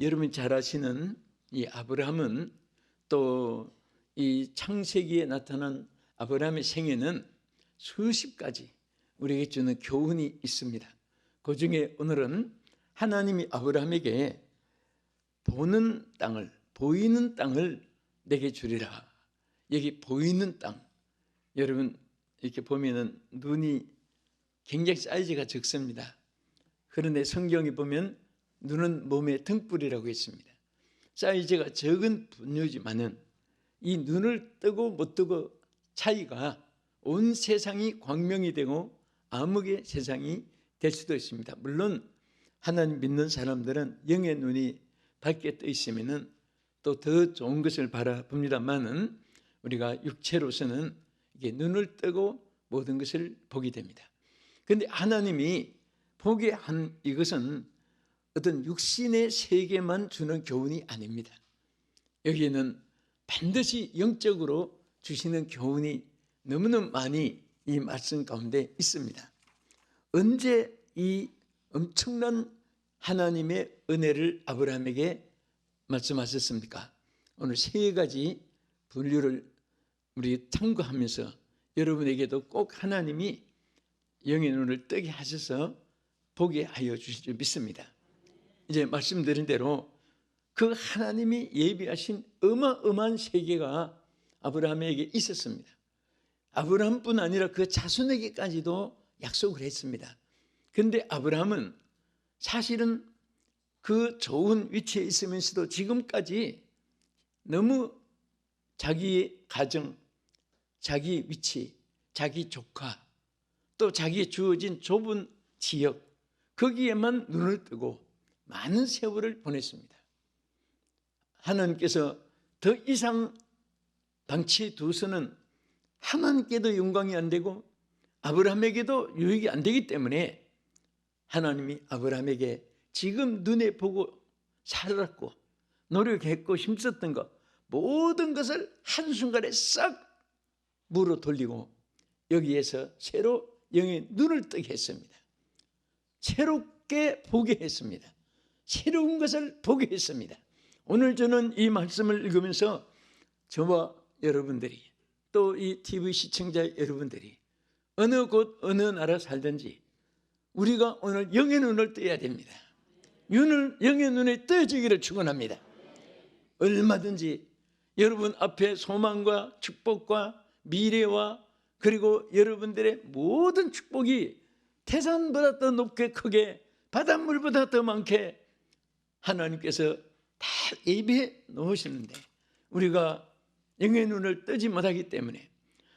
여러분 잘 아시는 이 아브라함은 또 이 창세기에 나타난 아브라함의 생애는 수십 가지 우리에게 주는 교훈이 있습니다. 그 중에 오늘은 하나님이 아브라함에게 보는 땅을 보이는 땅을 내게 주리라. 여기 보이는 땅. 여러분 이렇게 보면은 눈이 굉장히 사이즈가 적습니다. 그런데 성경에 보면 눈은 몸의 등불이라고 했습니다. 사이즈가 적은 분류지만은 이 눈을 뜨고 못 뜨고 차이가 온 세상이 광명이 되고 암흑의 세상이 될 수도 있습니다. 물론 하나님 믿는 사람들은 영의 눈이 밝게 떠 있으면은 또 더 좋은 것을 바라봅니다만은 우리가 육체로서는 이게 눈을 뜨고 모든 것을 보게 됩니다. 그런데 하나님이 보게 한 이것은 어떤 육신의 세계만 주는 교훈이 아닙니다. 여기에는 반드시 영적으로 주시는 교훈이 너무너무 많이 이 말씀 가운데 있습니다. 언제 이 엄청난 하나님의 은혜를 아브라함에게 말씀하셨습니까? 오늘 세 가지 분류를 우리 참고하면서 여러분에게도 꼭 하나님이 영의 눈을 뜨게 하셔서 보게 하여 주실 줄 믿습니다. 이제 말씀드린 대로 그 하나님이 예비하신 어마어마한 세계가 아브라함에게 있었습니다. 아브라함뿐 아니라 그 자손에게까지도 약속을 했습니다. 근데 아브라함은 사실은 그 좋은 위치에 있으면서도 지금까지 너무 자기의 가정, 자기 위치, 자기 조카, 또 자기의 주어진 좁은 지역, 거기에만 눈을 뜨고 많은 세월을 보냈습니다. 하나님께서 더 이상 방치 두서는 하나님께도 영광이 안 되고 아브라함에게도 유익이 안 되기 때문에 하나님이 아브라함에게 지금 눈에 보고 살았고 노력했고 힘썼던 것 모든 것을 한순간에 싹 물어 돌리고 여기에서 새로 영의 눈을 뜨게 했습니다. 새롭게 보게 했습니다. 새로운 것을 보게 했습니다. 오늘 저는 이 말씀을 읽으면서 저와 여러분들이 또 이 TV 시청자 여러분들이 어느 곳 어느 나라 살든지 우리가 오늘 영의 눈을 떠야 됩니다. 눈을 영의 눈에 떠지기를 축원합니다. 얼마든지 여러분 앞에 소망과 축복과 미래와 그리고 여러분들의 모든 축복이 태산보다 더 높게 크게 바닷물보다 더 많게 하나님께서 다 예비해 놓으시는데 우리가 영의 눈을 뜨지 못하기 때문에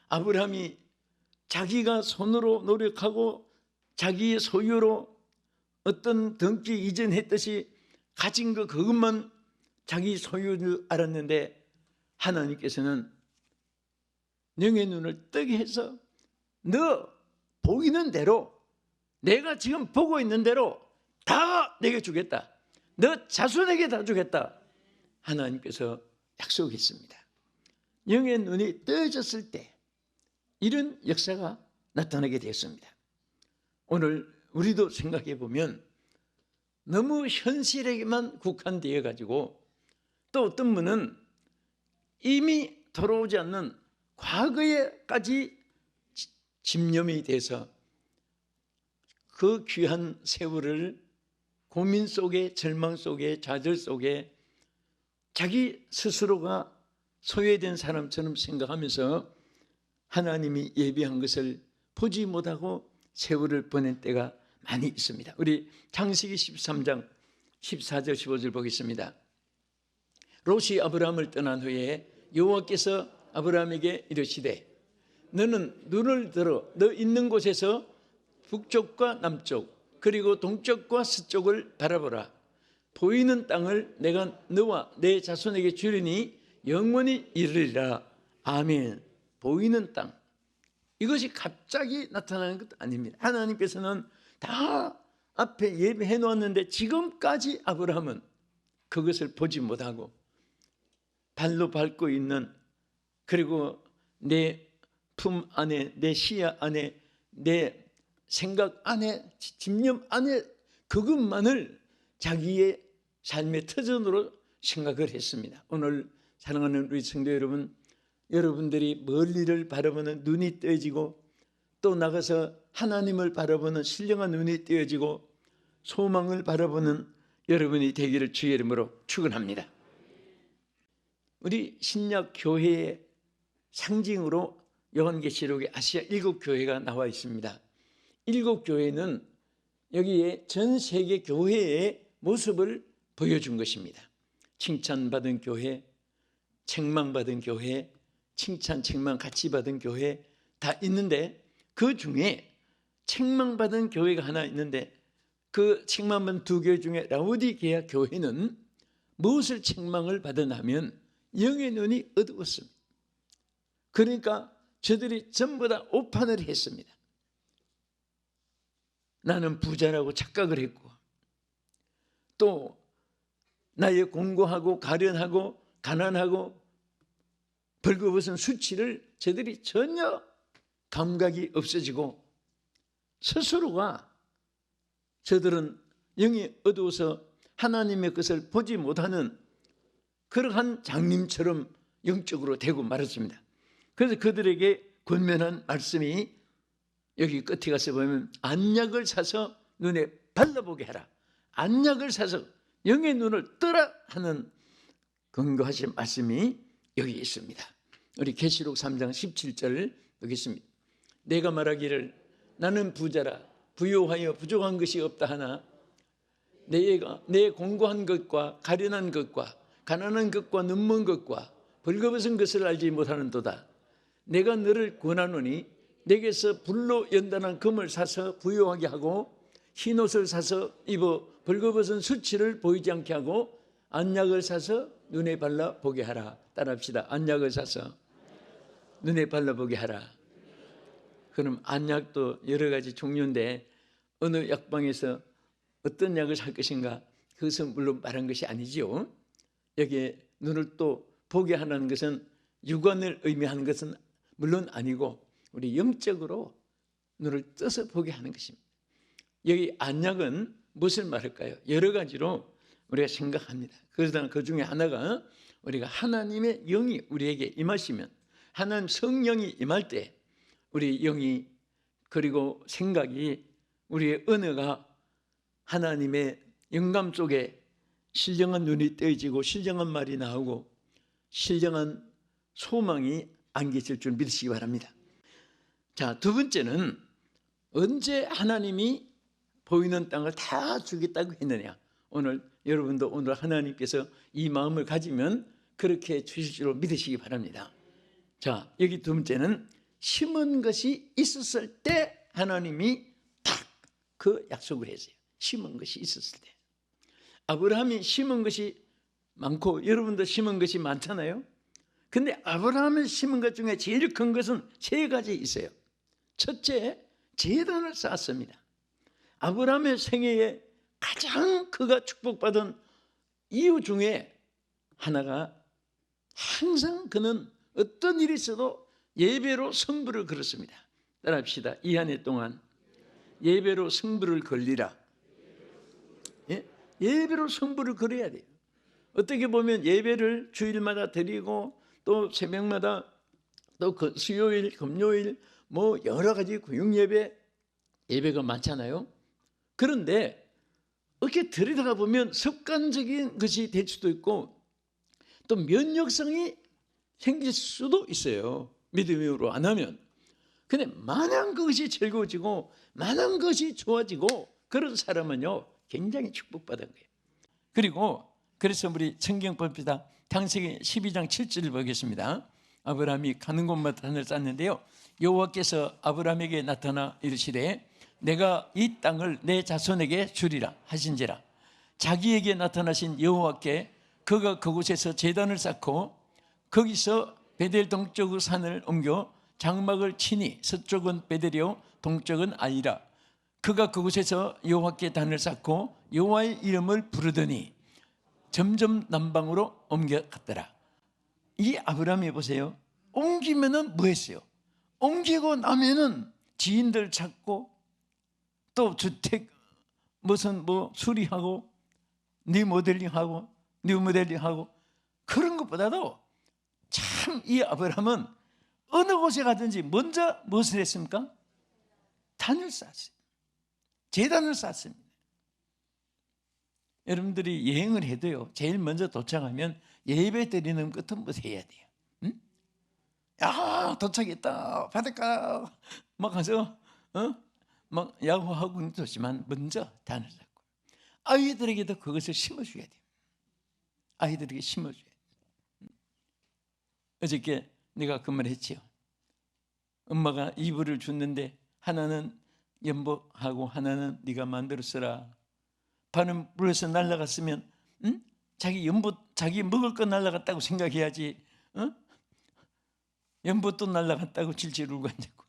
아브라함이 자기가 손으로 노력하고 자기의 소유로 어떤 등기 이전했듯이 가진 거 그것만 자기 소유를 알았는데 하나님께서는 영의 눈을 뜨게 해서 너 보이는 대로 내가 지금 보고 있는 대로 다 내게 주겠다. 너 자손에게 다 주겠다. 하나님께서 약속했습니다. 영의 눈이 떠졌을 때 이런 역사가 나타나게 되었습니다. 오늘 우리도 생각해 보면 너무 현실에게만 국한되어 가지고 또 어떤 분은 이미 돌아오지 않는 과거에까지 집념이 돼서 그 귀한 세월을 고민 속에 절망 속에 좌절 속에 자기 스스로가 소외된 사람처럼 생각하면서 하나님이 예비한 것을 보지 못하고 세월을 보낸 때가 많이 있습니다. 우리 창세기 13장 14절 15절 보겠습니다. 롯이 아브라함을 떠난 후에 여호와께서 아브라함에게 이르시되 너는 눈을 들어 너 있는 곳에서 북쪽과 남쪽 그리고 동쪽과 서쪽을 바라보라. 보이는 땅을 내가 너와 내 자손에게 주리니 영원히 이르리라. 아멘. 보이는 땅. 이것이 갑자기 나타나는 것도 아닙니다. 하나님께서는 다 앞에 예배해 놓았는데 지금까지 아브라함은 그것을 보지 못하고 발로 밟고 있는 그리고 내 품 안에 내 시야 안에 내 생각 안에 집념 안에 그것만을 자기의 삶의 터전으로 생각을 했습니다. 오늘 사랑하는 우리 성도 여러분, 여러분들이 멀리를 바라보는 눈이 떼지고 또 나가서 하나님을 바라보는 신령한 눈이 떼어지고 소망을 바라보는 여러분이 되기를 주의 이름으로 축원합니다. 우리 신약 교회의 상징으로 요한계시록에 아시아 일곱 교회가 나와 있습니다. 일곱 교회는 여기에 전 세계 교회의 모습을 보여준 것입니다. 칭찬받은 교회, 책망받은 교회, 칭찬, 책망 같이 받은 교회 다 있는데 그 중에 책망받은 교회가 하나 있는데 그 책망받은 두 교회 중에 라우디게아 교회는 무엇을 책망을 받았냐면 영의 눈이 어두웠습니다. 그러니까 저들이 전부 다 오판을 했습니다. 나는 부자라고 착각을 했고 또 나의 공고하고 가련하고 가난하고 벌거벗은 수치를 저들이 전혀 감각이 없어지고 스스로가 저들은 영이 어두워서 하나님의 것을 보지 못하는 그러한 장님처럼 영적으로 되고 말았습니다. 그래서 그들에게 권면한 말씀이 여기 끝에 가서 보면 안약을 사서 눈에 발라보게 하라. 안약을 사서 영의 눈을 뜨라 하는 근거하신 말씀이 여기 있습니다. 우리 계시록 3장 17절 여기 있습니다. 내가 말하기를 나는 부자라 부요하여 부족한 것이 없다 하나 내가 내 공고한 것과 가련한 것과 가난한 것과 눈먼 것과 벌거벗은 것을 알지 못하는도다. 내가 너를 권하노니 내게서 불로 연단한 금을 사서 부요하게 하고 흰 옷을 사서 입어 벌거벗은 수치를 보이지 않게 하고 안약을 사서 눈에 발라 보게 하라. 따라합시다. 안약을 사서 눈에 발라 보게 하라. 그럼 안약도 여러 가지 종류인데 어느 약방에서 어떤 약을 살 것인가 그것은 물론 말한 것이 아니지요. 여기에 눈을 또 보게 하는 것은 육안을 의미하는 것은 물론 아니고 우리 영적으로 눈을 떠서 보게 하는 것입니다. 여기 안약은 무엇을 말할까요? 여러 가지로 우리가 생각합니다. 그러다 그 중에 하나가 우리가 하나님의 영이 우리에게 임하시면 하나님 성령이 임할 때 우리 영이 그리고 생각이 우리의 언어가 하나님의 영감 속에 신령한 눈이 떠지고 신령한 말이 나오고 신령한 소망이 안기실 줄 믿으시기 바랍니다. 자, 두 번째는 언제 하나님이 보이는 땅을 다 주겠다고 했느냐. 오늘 여러분도 오늘 하나님께서 이 마음을 가지면 그렇게 주실 줄 믿으시기 바랍니다. 자, 여기 두 번째는 심은 것이 있었을 때 하나님이 딱 그 약속을 했어요. 심은 것이 있었을 때. 아브라함이 심은 것이 많고 여러분도 심은 것이 많잖아요. 근데 아브라함이 심은 것 중에 제일 큰 것은 세 가지 있어요. 첫째, 재단을 쌓았습니다. 아브라함의 생애에 가장 그가 축복받은 이유 중에 하나가 항상 그는 어떤 일이 있어도 예배로 성부를 걸었습니다. 따라합시다. 이 한 해 동안 예배로 성부를 걸리라. 예? 예배로 성부를 걸어야 돼요. 어떻게 보면 예배를 주일마다 드리고 또 새벽마다 또그 수요일, 금요일 뭐 여러 가지 구육 예배 예배가 많잖아요. 그런데 이렇게 들여다가 보면 습관적인 것이 될 수도 있고 또 면역성이 생길 수도 있어요. 믿음으로 안 하면. 근데 마냥 그것이 즐거워지고 마냥 그것이 좋아지고 그런 사람은요 굉장히 축복받은 거예요. 그리고 그래서 우리 성경 봅시다. 창세기 12장 7절을 보겠습니다. 아브라함이 가는 곳마다 단을 쌓는데요. 여호와께서 아브라함에게 나타나 이르시되 내가 이 땅을 내 자손에게 주리라 하신지라. 자기에게 나타나신 여호와께 그가 그곳에서 제단을 쌓고 거기서 베델 동쪽 산을 옮겨 장막을 치니 서쪽은 베델이요 동쪽은 아이라. 그가 그곳에서 여호와께 단을 쌓고 여호와의 이름을 부르더니 점점 남방으로 옮겨갔더라 이 아브라함이 보세요 옮기면은 뭐 했어요? 옮기고 나면은 지인들 찾고 또 주택 무슨 뭐 수리하고 네 모델링하고 네 모델링하고 그런 것보다도 참 이 아브라함은 어느 곳에 가든지 먼저 무엇을 했습니까? 단을 쌓았어요. 재단을 쌓습니다. 여러분들이 여행을 해도요, 제일 먼저 도착하면 예배 드리는 것부터 뭐 해야 돼요. 응? 야, 도착했다. 바닷가 막 가서 어? 막 야구하고 좋지만 먼저 단을 쌓고 아이들에게도 그것을 심어줘야 돼요. 아이들에게 심어줘야 돼요. 어저께 내가 그 말 했지요. 엄마가 이불을 줬는데 하나는 연복하고 하나는 네가 만들어 쓰라. 바람 불어서 날아갔으면 응? 자기 연못 자기 먹을 거 날아갔다고 생각해야지. 어? 연못도 날아갔다고 질질 울고 앉았고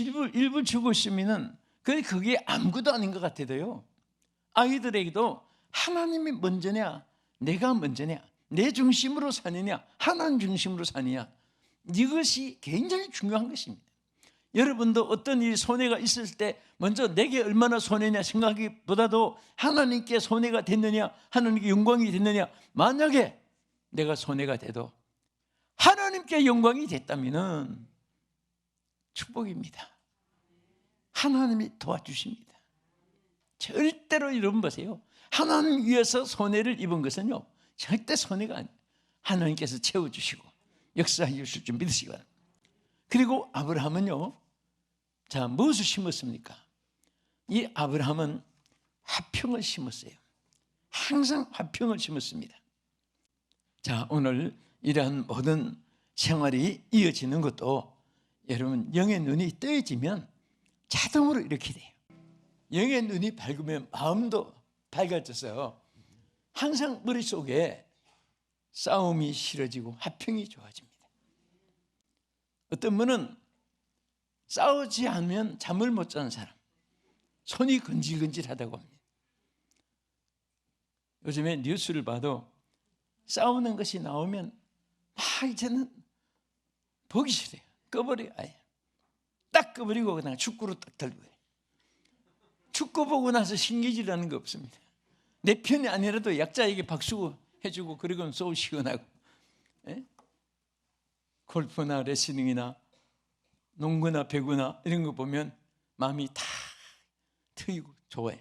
일부 일부 주고 있으면은 그 그게 아무것도 아닌 것 같아도요. 아이들에게도 하나님이 먼저냐, 내가 먼저냐, 내 중심으로 사느냐, 하나님 중심으로 사느냐 이것이 굉장히 중요한 것입니다. 여러분도 어떤 일 손해가 있을 때 먼저 내게 얼마나 손해냐 생각하기보다도 하나님께 손해가 됐느냐 하나님께 영광이 됐느냐 만약에 내가 손해가 돼도 하나님께 영광이 됐다면은 축복입니다. 하나님이 도와주십니다. 절대로 여러분 보세요. 하나님 위해서 손해를 입은 것은요 절대 손해가 아니에요. 하나님께서 채워주시고 역사해 주실 줄 믿으시기 바랍니다. 그리고 아브라함은요, 자, 무엇을 심었습니까? 이 아브라함은 화평을 심었어요. 항상 화평을 심었습니다. 자, 오늘 이러한 모든 생활이 이어지는 것도 여러분, 영의 눈이 떠지면 자동으로 이렇게 돼요. 영의 눈이 밝으면 마음도 밝아져서 항상 머릿속에 싸움이 싫어지고 화평이 좋아집니다. 어떤 분은 싸우지 않으면 잠을 못 자는 사람, 손이 건질건질하다고 합니다. 요즘에 뉴스를 봐도 싸우는 것이 나오면 아 이제는 보기 싫어요. 꺼버려 아예. 딱 꺼버리고 그냥 축구로 딱 들고 해요. 축구 보고 나서 신기질하는 거 없습니다. 내 편이 아니라도 약자에게 박수 해주고 그리고는 쏘 시원하고 예? 골프나 레슬링이나 농구나 배구나 이런 거 보면 마음이 다 트이고 좋아요.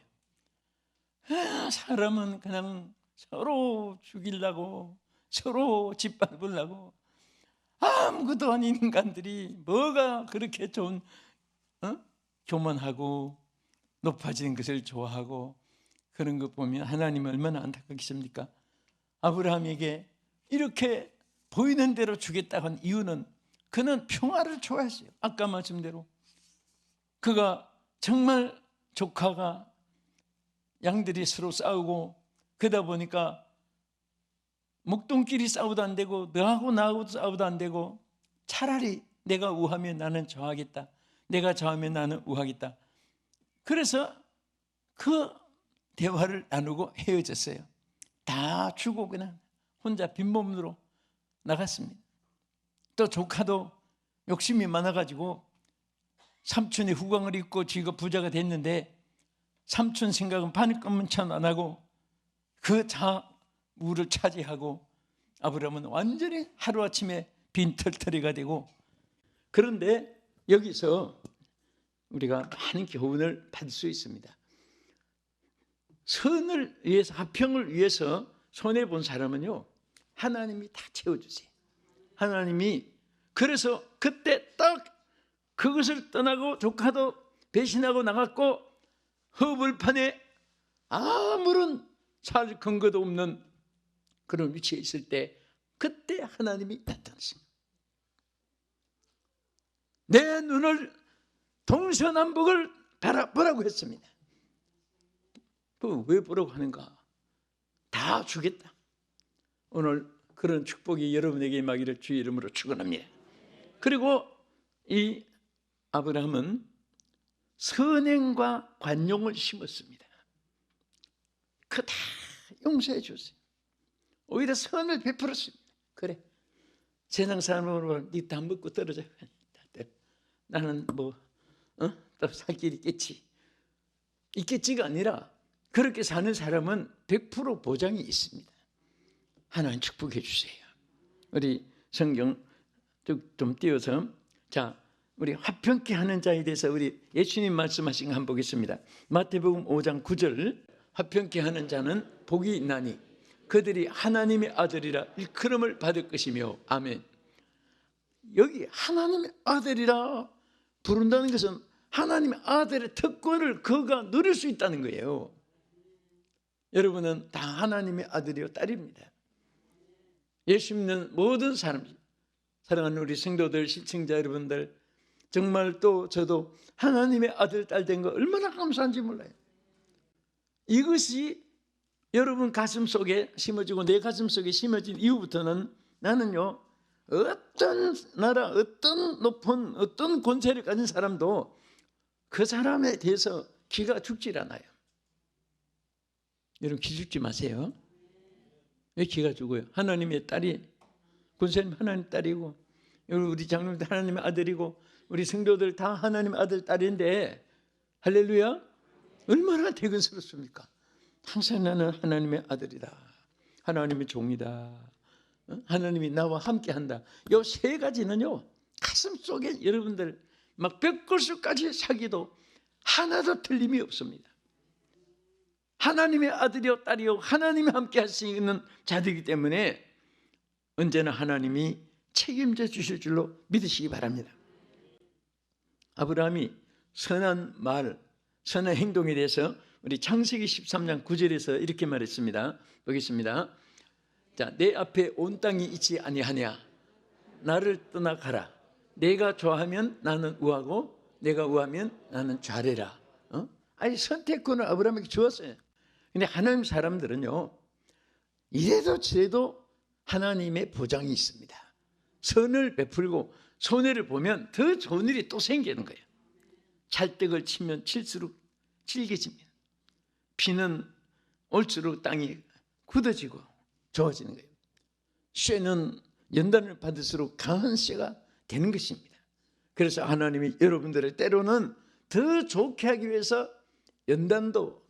아, 사람은 그냥 서로 죽이려고 서로 짓밟으려고 아무것도 아닌 인간들이 뭐가 그렇게 좋은 어? 교만하고 높아지는 것을 좋아하고 그런 것 보면 하나님은 얼마나 안타깝겠습니까? 아브라함에게 이렇게 보이는 대로 주겠다고 한 이유는 그는 평화를 좋아했어요. 아까 말씀대로 그가 정말 조카가 양들이 서로 싸우고 그러다 보니까 목동끼리 싸우도 안 되고 너하고 나하고 싸우도 안 되고 차라리 내가 우하면 나는 저하겠다. 내가 저하면 나는 우하겠다. 그래서 그 대화를 나누고 헤어졌어요. 다 주고 그냥 혼자 빈몸으로 나갔습니다. 또 조카도 욕심이 많아가지고 삼촌의 후광을 입고 지가 부자가 됐는데 삼촌 생각은 반건문천 안 하고 그 자우를 차지하고 아브라함은 완전히 하루아침에 빈털터리가 되고 그런데 여기서 우리가 많은 교훈을 받을 수 있습니다. 선을 위해서 화평을 위해서 손해 본 사람은요 하나님이 다 채워주세요. 하나님이 그래서 그때 딱 그것을 떠나고 조카도 배신하고 나갔고 허불판에 아무런 살 근거도 없는 그런 위치에 있을 때 그때 하나님이 나타났습니다. 내 눈을 동서남북을 바라보라고 했습니다. 왜 보라고 하는가? 다 주겠다. 오늘 그런 축복이 여러분에게 임하기를 주의 이름으로 축원합니다. 그리고 이 아브라함은 선행과 관용을 심었습니다. 그다 용서해 줬어요. 오히려 선을 베풀었습니다. 그래. 세상 사람으로 네다 먹고 떨어져. 나는 뭐, 어? 또살 길이 있겠지. 있겠지가 아니라 그렇게 사는 사람은 100% 보장이 있습니다. 하나님 축복해 주세요. 우리 성경 좀, 좀 띄워서 자 우리 화평케 하는 자에 대해서 우리 예수님 말씀하신 거 한번 보겠습니다. 마태복음 5장 9절 화평케 하는 자는 복이 있나니 그들이 하나님의 아들이라 일컬음을 받을 것이며 아멘. 여기 하나님의 아들이라 부른다는 것은 하나님의 아들의 특권을 그가 누릴 수 있다는 거예요. 여러분은 다 하나님의 아들이요 딸입니다. 예수 믿는 모든 사람, 사랑하는 우리 성도들, 시청자 여러분들, 정말 또 저도 하나님의 아들, 딸 된 거 얼마나 감사한지 몰라요. 이것이 여러분 가슴 속에 심어지고 내 가슴 속에 심어진 이후부터는 나는요, 어떤 나라, 어떤 높은, 어떤 권세를 가진 사람도 그 사람에 대해서 기가 죽질 않아요. 여러분 기 죽지 마세요. 왜 기가 죽어요? 하나님의 딸이 군사님 하나님 딸이고 우리 장로들 하나님의 아들이고 우리 성도들 다 하나님의 아들 딸인데 할렐루야 얼마나 대근스럽습니까? 항상 나는 하나님의 아들이다. 하나님의 종이다. 어? 하나님이 나와 함께한다. 요 세 가지는요 가슴 속에 여러분들 막 벽골수까지 사기도 하나도 틀림이 없습니다. 하나님의 아들이요 딸이요 하나님이 함께 있는 자들이기 때문에 언제나 하나님이 책임져 주실 줄로 믿으시기 바랍니다. 아브라함이 선한 말, 선한 행동에 대해서 우리 창세기 13장 9절에서 이렇게 말했습니다. 보겠습니다. 자, 내 앞에 온 땅이 있지 아니하냐? 나를 떠나 가라. 내가 좋아하면 나는 우하고 내가 우하면 나는 좌래라. 어? 아니 선택권을 아브라함에게 주었어요. 근데 하나님 사람들은요. 이래도 저래도 하나님의 보장이 있습니다. 선을 베풀고 손해를 보면 더 좋은 일이 또 생기는 거예요. 찰떡을 치면 칠수록 질겨집니다. 비는 올수록 땅이 굳어지고 좋아지는 거예요. 쇠는 연단을 받을수록 강한 쇠가 되는 것입니다. 그래서 하나님이 여러분들을 때로는 더 좋게 하기 위해서 연단도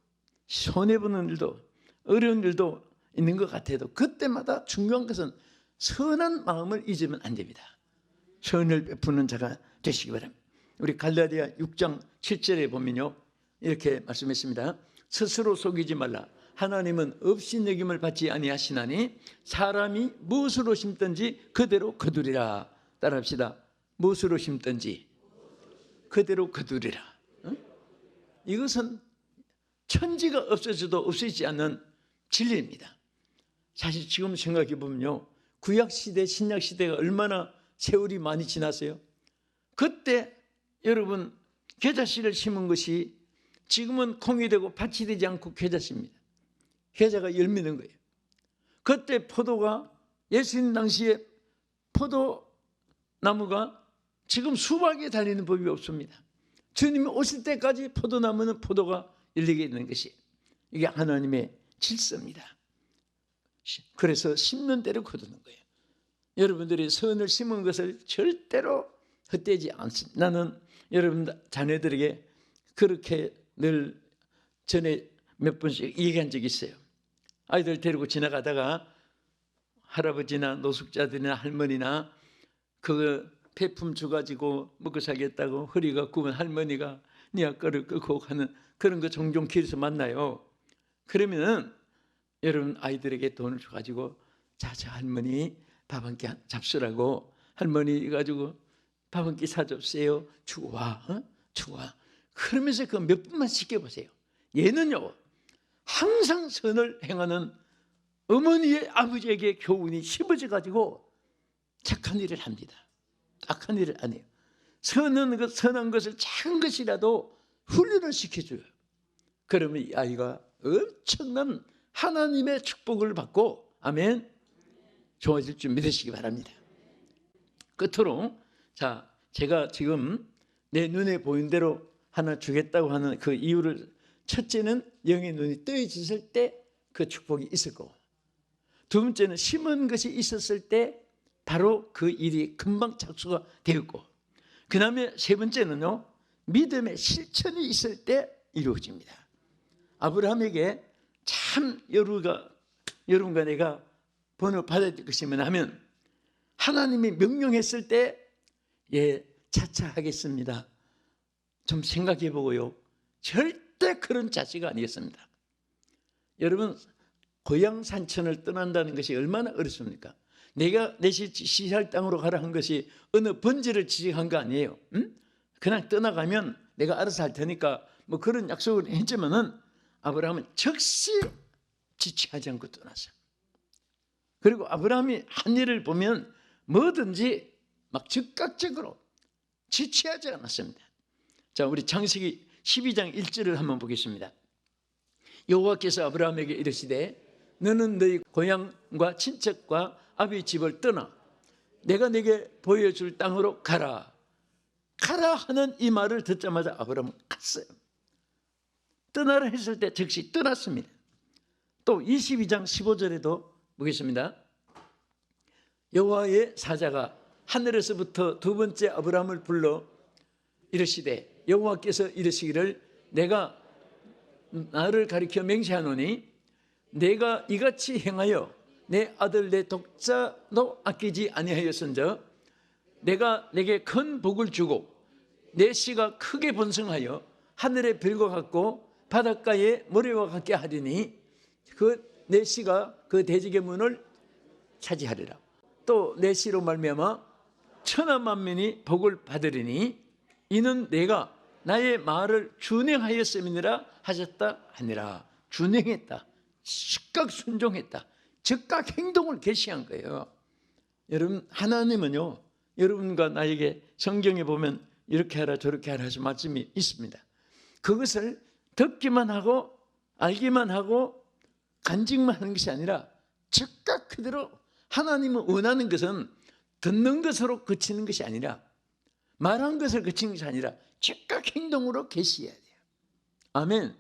손해보는 일도 어려운 일도 있는 것 같아도 그때마다 중요한 것은 선한 마음을 잊으면 안 됩니다. 선을 베푸는 자가 되시기 바랍니다. 우리 갈라디아 6장 7절에 보면요. 이렇게 말씀했습니다. 스스로 속이지 말라. 하나님은 없이 여김을 받지 아니하시나니 사람이 무엇으로 심든지 그대로 거두리라. 따라합시다. 무엇으로 심든지 그대로 거두리라. 어? 이것은 천지가 없어져도 없어지지 않는 진리입니다. 사실 지금 생각해 보면요. 구약 시대, 신약 시대가 얼마나 세월이 많이 지났어요. 그때 여러분 계자씨를 심은 것이 지금은 콩이 되고 밭이 되지 않고 계자씨입니다. 계자가 열매는 거예요. 그때 포도가 예수님 당시에 포도 나무가 지금 수박에 달리는 법이 없습니다. 주님이 오실 때까지 포도나무는 포도가 열리게 되는 것이 이게 하나님의 질서입니다. 그래서 심는 대로 거두는 거예요. 여러분들이 선을 심은 것을 절대로 헛되지 않습니다. 나는 여러분 자녀들에게 그렇게 늘 전에 몇 번씩 얘기한 적이 있어요. 아이들 데리고 지나가다가 할아버지나 노숙자들이나 할머니나 그 폐품 줘가지고 먹고 살겠다고 허리가 굽은 할머니가 네 아까를 끄고 하는 그런 거 종종 길에서 만나요. 그러면은 여러분 아이들에게 돈을 줘가지고 자자 할머니 밥 한 끼 잡수라고 할머니 가지고 밥 한 끼 사줬어요. 주고 와, 어? 주고 와. 그러면서 그 몇 분만 지켜보세요. 얘는요 항상 선을 행하는 어머니의 아버지에게 교훈이 씹어져 가지고 착한 일을 합니다. 악한 일을 안 해요. 선한 것, 선한 것을 작은 것이라도 훈련을 시켜줘요. 그러면 이 아이가 엄청난 하나님의 축복을 받고 아멘 좋아질 줄 믿으시기 바랍니다. 끝으로 자 제가 지금 내 눈에 보인 대로 하나 주겠다고 하는 그 이유를 첫째는 영의 눈이 뜨여졌을 때 그 축복이 있을 거고 두 번째는 심은 것이 있었을 때 바로 그 일이 금방 착수가 되었고 그 다음에 세 번째는요 믿음의 실천이 있을 때 이루어집니다. 아브라함에게 참 여러가 여러분과 내가 번호 받아야 될 것이 뭐냐면 하나님이 명령했을 때 예, 차차 하겠습니다. 좀 생각해 보고요. 절대 그런 자세가 아니었습니다. 여러분 고향 산천을 떠난다는 것이 얼마나 어렵습니까? 내가 내 시- 시할 땅으로 가라 한 것이 어느 번제를 지적한 거 아니에요. 응? 그냥 떠나가면 내가 알아서 할 테니까 뭐 그런 약속을 했지만은 아브라함은 즉시 지체하지 않고 떠났어요. 그리고 아브라함이 한 일을 보면 뭐든지 막 즉각적으로 지체하지 않았습니다. 자, 우리 창세기 12장 1절을 한번 보겠습니다. 여호와께서 아브라함에게 이르시되 너는 너희 고향과 친척과 아비 집을 떠나 내가 내게 보여줄 땅으로 가라. 가라 하는 이 말을 듣자마자 아브라함은 갔어요. 떠나라 했을 때 즉시 떠났습니다. 또 22장 15절에도 보겠습니다. 여호와의 사자가 하늘에서부터 두 번째 아브라함을 불러 이르시되 여호와께서 이르시기를 내가 나를 가리켜 맹세하노니 내가 이같이 행하여 내 아들 내 독자도 아끼지 아니하였은저 내가 내게 큰 복을 주고 내 씨가 크게 번성하여 하늘의 별과 같고 바닷가의 모래와 같게 하리니 그 내 씨가 그 대지의 문을 차지하리라. 또 내 씨로 말미암아 천하 만민이 복을 받으리니 이는 내가 나의 말을 준행하였음이니라 하셨다 하니라. 준행했다 즉각 순종했다 즉각 행동을 개시한 거예요. 여러분 하나님은요 여러분과 나에게 성경에 보면 이렇게 하라 저렇게 하라 하신 말씀이 있습니다 그것을 듣기만 하고 알기만 하고 간직만 하는 것이 아니라 즉각 그대로 하나님은 원하는 것은 듣는 것으로 그치는 것이 아니라 말한 것을 그치는 것이 아니라 즉각 행동으로 계시해야 돼요. 아멘.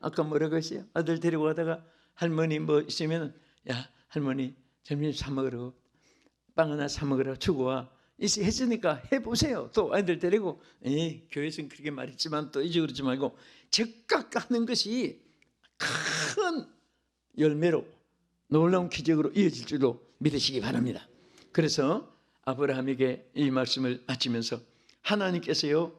아까 뭐라고 했어요? 아들 데리고 가다가 할머니 뭐 있으면 야 할머니 점심 사 먹으라고 빵 하나 사 먹으라고 주고 와. 있 했으니까 해보세요. 또 아이들 데리고 에이, 교회에서는 그렇게 말했지만 또 이제 그러지 말고 즉각 하는 것이 큰 열매로 놀라운 기적으로 이어질 줄로 믿으시기 바랍니다. 그래서 아브라함에게 이 말씀을 마치면서 하나님께서요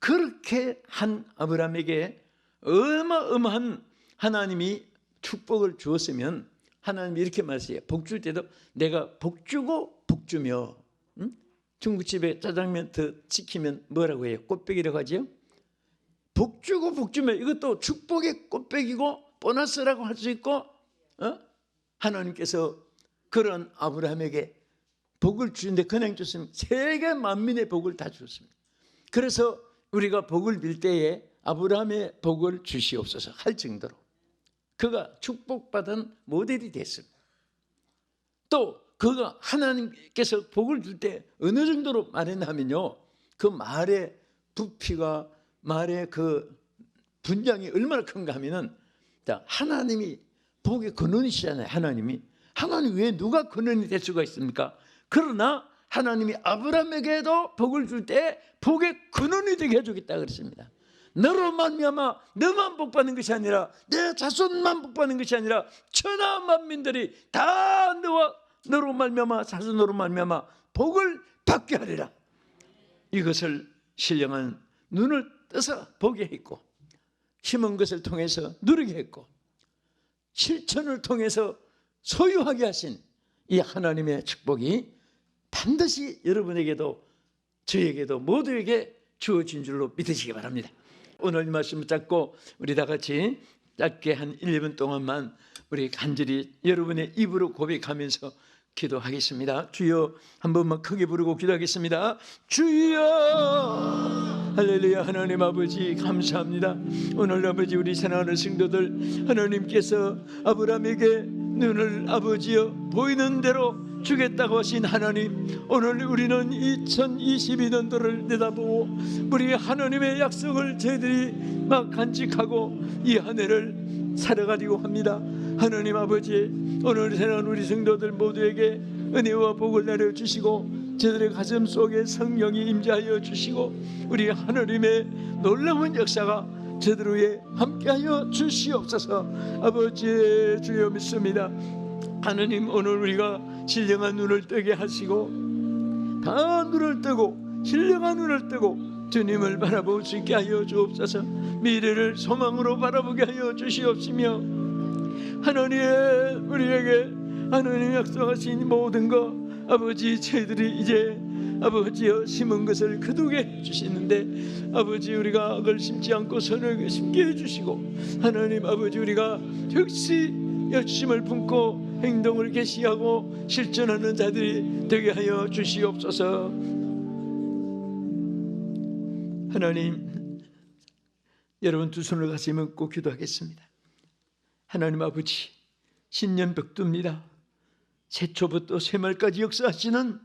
그렇게 한 아브라함에게 어마어마한 하나님이 축복을 주었으면 하나님이 이렇게 말씀해요. 복줄 때도 내가 복 주고 복 주며 응? 중국집에 짜장면 더 시키면 뭐라고 해요? 꽃배기라고 하죠? 복 주고 복 주며 이것도 축복의 꽃배기고 보너스라고 할 수 있고 어? 하나님께서 그런 아브라함에게 복을 주는데 그냥 줬으면 세계 만민의 복을 다 주었습니다. 그래서 우리가 복을 빌 때에 아브라함의 복을 주시옵소서 할 정도로 그가 축복받은 모델이 됐습니다. 또 그가 하나님께서 복을 줄 때 어느 정도로 말했냐면요. 그 말의 부피가 말의 그 분량이 얼마나 큰가 하면은 자, 하나님이 복의 근원이시잖아요. 하나님이. 하나님 왜 누가 근원이 될 수가 있습니까? 그러나 하나님이 아브라함에게도 복을 줄 때 복의 근원이 되게 해주겠다 그랬습니다. 너로 말미암아 너만 복받는 것이 아니라 내 자손만 복받는 것이 아니라 천하 만민들이 다 너와 너로 말미암아 자손으로 말미암아 복을 받게 하리라. 이것을 신령한 눈을 떠서 보게 했고 심은 것을 통해서 누리게 했고 실천을 통해서 소유하게 하신 이 하나님의 축복이 반드시 여러분에게도 저에게도 모두에게 주어진 줄로 믿으시기 바랍니다. 오늘 이 말씀을 잡고 우리 다 같이 짧게 한 1, 2분 동안만 우리 간절히 여러분의 입으로 고백하면서 기도하겠습니다. 주여 한 번만 크게 부르고 기도하겠습니다. 주여 할렐루야 하나님 아버지 감사합니다. 오늘 아버지 우리 사랑하는 성도들 하나님께서 아브라함에게 눈을 아버지여 보이는 대로 주겠다고 하신 하나님 오늘 우리는 2022년도를 내다보고 우리 하나님의 약속을 저희들이 막 간직하고 이 한 해를 살아가려고 합니다 하나님 아버지 오늘 사랑하는 우리 성도들 모두에게 은혜와 복을 내려 주시고 저들의 가슴 속에 성령이 임재하여 주시고 우리 하나님의 놀라운 역사가 저들 위에 함께하여 주시옵소서. 아버지의 주여 믿습니다. 하나님 오늘 우리가 신령한 눈을 뜨게 하시고 다 눈을 뜨고 신령한 눈을 뜨고 주님을 바라볼 수 있게 하여 주옵소서. 미래를 소망으로 바라보게 하여 주시옵시며 하나님 우리에게 하나님 약속하신 모든 것 아버지 저희들이 이제 아버지여 심은 것을 거두게 해주시는데 아버지 우리가 악을 심지 않고 선을 심게 해주시고 하나님 아버지 우리가 역시 열심을 품고 행동을 개시하고 실천하는 자들이 되게 하여 주시옵소서. 하나님 여러분 두 손을 같이 먹고 기도하겠습니다 하나님 아버지 신년 벽두입니다. 새초부터 새말까지 역사하시는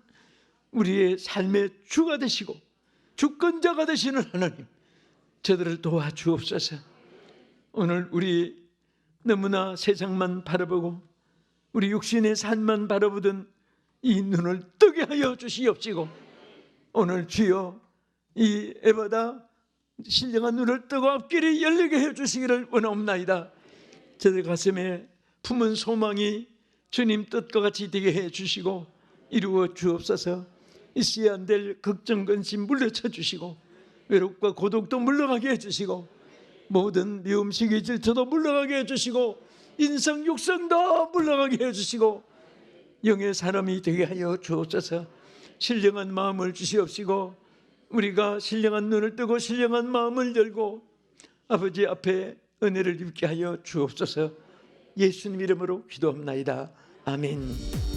우리의 삶의 주가 되시고 주권자가 되시는 하나님 저들을 도와주옵소서. 오늘 우리 너무나 세상만 바라보고 우리 육신의 삶만 바라보던 이 눈을 뜨게 하여 주시옵시고 오늘 주여 이 에바다 신령한 눈을 뜨고 앞길이 열리게 해 주시기를 원하옵나이다 저들 가슴에 품은 소망이 주님 뜻과 같이 되게 해 주시고 이루어 주옵소서. 있어야 안 될 걱정 근심 물려쳐 주시고 외롭과 고독도 물러가게 해 주시고 모든 미움식이 질투도 물러가게 해 주시고 인성 육성도 물러가게 해 주시고 영의 사람이 되게 하여 주옵소서. 신령한 마음을 주시옵시고 우리가 신령한 눈을 뜨고 신령한 마음을 열고 아버지 앞에 은혜를 입게 하여 주옵소서. 예수님 이름으로 기도합나이다. 아멘